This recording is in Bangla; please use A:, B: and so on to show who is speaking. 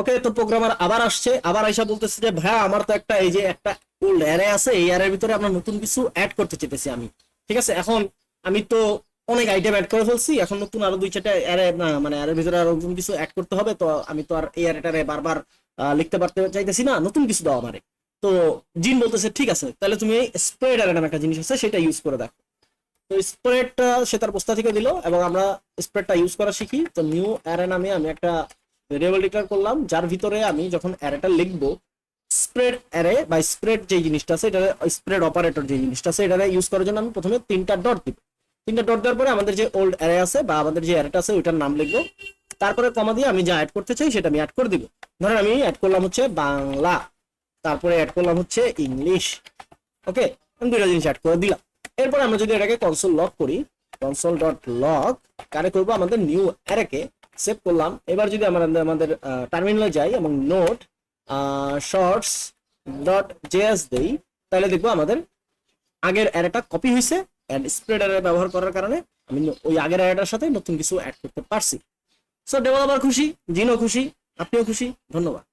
A: ওকে তো প্রোগ্রামার আবার আসছে, আবার আইসা বলতেছে যে ভাই আমার তো একটা এই যে একটা ওল্ড অ্যারে আছে, এই অ্যারের ভিতরে আমরা নতুন কিছু অ্যাড করতে চেতেছি আমি। ঠিক আছে, এখন আমি তো অনেক আইটেম অ্যাড করে ফেলছি, এখন নতুন আরও দুই চারটা অ্যারে মানে অ্যারের ভিতরে আরও নতুন কিছু অ্যাড করতে হবে, তো আমি তো আর এই অ্যারেটারে বারবার লিখতে পারতে চাইতেছি না, নতুন কিছু দাও আমারে। তো জিন বলতেছে, ঠিক আছে, তাহলে তুমি স্প্রেড অ্যারে নামে একটা জিনিস আছে, সেটা ইউজ করে দেখো। তো স্প্রেডটা সে তার বস্তা থেকে দিল, এবং আমরা স্প্রেডটা ইউজ করা শিখি। তো নিউ অ্যারে নামে আমি একটা ভেরিয়েবল ডিক্লেয়ার করলাম, যার ভিতরে আমি যখন অ্যারেটা লিখব স্প্রেড অ্যারে বা স্প্রেড যে জিনিসটা আছে এটা স্প্রেড অপারেটর যে জিনিসটা আছে এটা ইউজ করার জন্য আমি প্রথমে তিনটা ডট দিব। তিনটা ডট দেওয়ার পরে আমাদের যে ওল্ড অ্যারে আছে বা আমাদের যে অ্যারেটা আছে, ওইটার নাম লিখব। তারপরে কমা দিয়ে আমি যা অ্যাড করতে চাই, সেটা আমি অ্যাড করে দিব। ধরেন আমি অ্যাড করলাম হচ্ছে বাংলা, তারপরে অ্যাড করলাম হচ্ছে ইংলিশ। ওকে? আমি দুইটা জিনিস অ্যাড করে দিলাম। এরপর আমরা যদি এটাকে কনসোল লক করি কনসোল ডট লক কারে করব? আমাদের নিউ অ্যারেকে সেভ করলাম। এবার যদি আমরা আমাদের টার্মিনালে যাই এবং নোট শর্টস ডট জেএস দেই, তাহলে দেখব আমাদের আগের অ্যারেটা কপি হয়েছে অ্যান্ড স্প্রেড অ্যারে ব্যবহার করার কারণে আমি ওই আগের অ্যারেটার সাথে নতুন কিছু অ্যাড করতে পারছি। সো ডেভেলপার খুশি, জিনও খুশি, আপনিও খুশি, ধন্যবাদ।